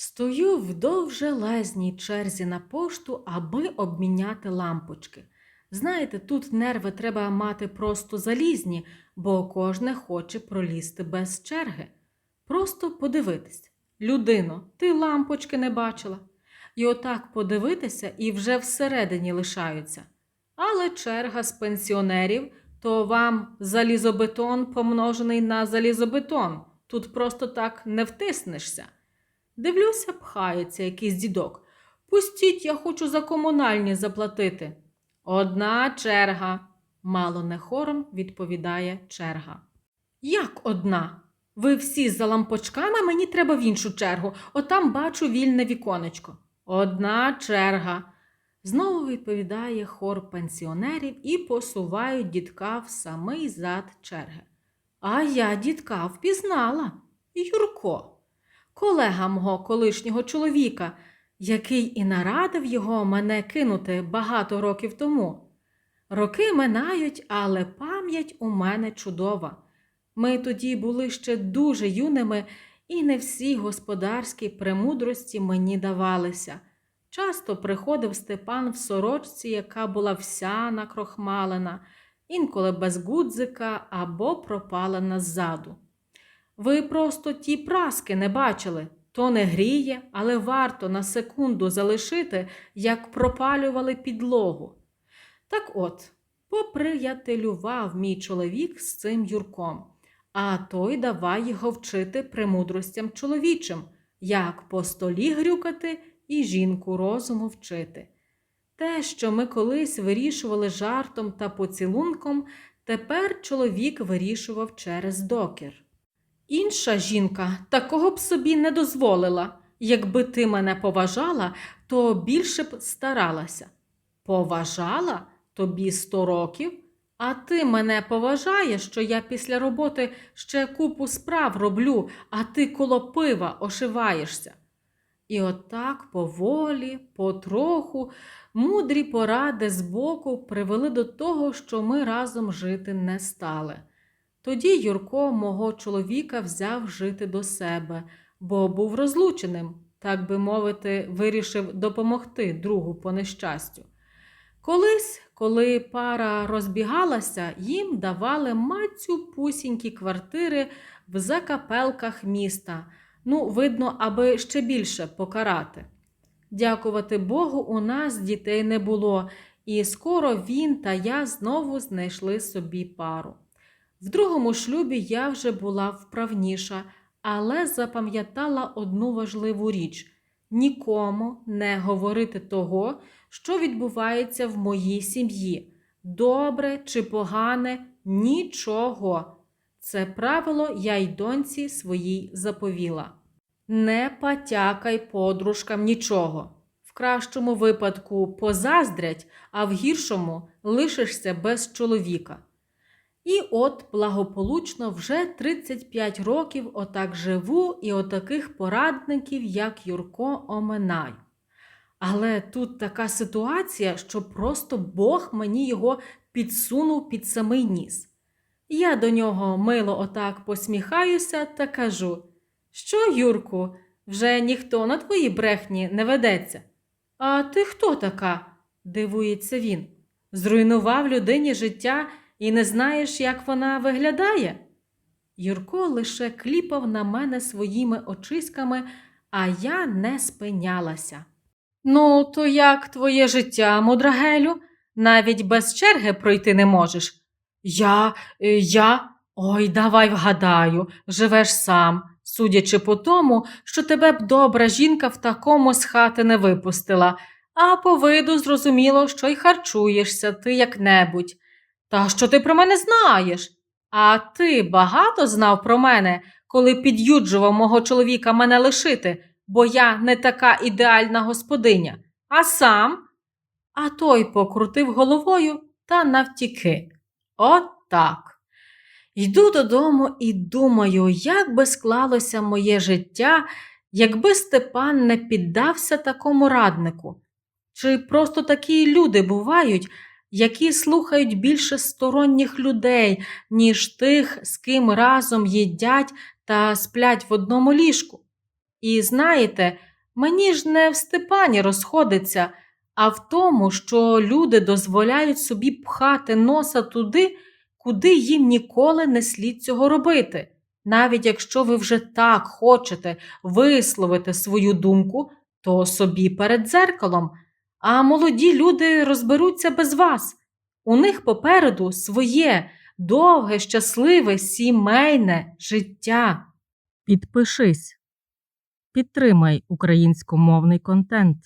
Стою в довжелезній черзі на пошту, аби обміняти лампочки. Знаєте, тут нерви треба мати просто залізні, бо кожне хоче пролізти без черги. Просто подивитись. Людино, ти лампочки не бачила. І отак подивитися і вже всередині лишаються. Але черга з пенсіонерів то вам залізобетон помножений на залізобетон. Тут просто так не втиснешся. Дивлюся, пхається якийсь дідок. Пустіть, я хочу за комунальні заплатити. Одна черга, мало не хором відповідає черга. Як одна? Ви всі за лампочками, мені треба в іншу чергу. Отам бачу вільне віконечко. Одна черга. Знову відповідає хор пенсіонерів і посувають дідка в самий зад черги. А я дідка впізнала. Юрко, колега мого колишнього чоловіка, який і нарадив його мене кинути багато років тому. Роки минають, але пам'ять у мене чудова. Ми тоді були ще дуже юними, і не всі господарські премудрості мені давалися. Часто приходив Степан в сорочці, яка була вся накрохмалена, інколи без гудзика або пропалена ззаду. Ви просто ті праски не бачили. То не гріє, але варто на секунду залишити, як пропалювали підлогу. Так от, поприятелював мій чоловік з цим Юрком, а той давай його вчити премудростям чоловічим, як по столі грюкати і жінку розуму вчити. Те, що ми колись вирішували жартом та поцілунком, тепер чоловік вирішував через докір. Інша жінка такого б собі не дозволила. Якби ти мене поважала, то більше б старалася. Поважала тобі сто років, а ти мене поважаєш, що я після роботи ще купу справ роблю, а ти коло пива ошиваєшся. І отак поволі, потроху, мудрі поради збоку привели до того, що ми разом жити не стали. Тоді Юрко мого чоловіка взяв жити до себе, бо був розлученим, так би мовити, вирішив допомогти другу по нещастю. Колись, коли пара розбігалася, їм давали мацю пусінькі квартири в закапелках міста. Ну, видно, аби ще більше покарати. Дякувати Богу, у нас дітей не було, і скоро він та я знову знайшли собі пару. В другому шлюбі я вже була вправніша, але запам'ятала одну важливу річ нікому не говорити того, що відбувається в моїй сім'ї. Добре чи погане нічого. Це правило я й доньці своїй заповіла. Не потякай подружкам нічого. В кращому випадку позаздрять, а в гіршому лишишся без чоловіка. І от благополучно вже 35 років отак живу і отаких порадників, як Юрко, оминаю. Але тут така ситуація, що просто Бог мені його підсунув під самий ніс. Я до нього мило отак посміхаюся та кажу: Що, Юрку, вже ніхто на твої брехні не ведеться. А ти хто така? дивується він. Зруйнував людині життя і не знаєш, як вона виглядає? Юрко лише кліпав на мене своїми очиськами, а я не спинялася. Ну, то як твоє життя, мудрагелю? Навіть без черги пройти не можеш. Я, е, я, ой, давай вгадаю, живеш сам, судячи по тому, що тебе б добра жінка в такому з хати не випустила, а по виду зрозуміло, що й харчуєшся ти як-небудь. Та що ти про мене знаєш? А ти багато знав про мене, коли під'юджував мого чоловіка мене лишити, бо я не така ідеальна господиня, а сам. А той покрутив головою та навтіки. От так. Йду додому і думаю, як би склалося моє життя, якби Степан не піддався такому раднику. Чи просто такі люди бувають, які слухають більше сторонніх людей, ніж тих, з ким разом їдять та сплять в одному ліжку. І знаєте, Мені ж не в Степані розходиться, а в тому, що люди дозволяють собі пхати носа туди, куди їм ніколи не слід цього робити. Навіть якщо ви вже так хочете висловити свою думку, то собі перед дзеркалом, а молоді люди розберуться без вас. У них попереду своє довге, щасливе, сімейне життя. Підпишись. Підтримай українськомовний контент.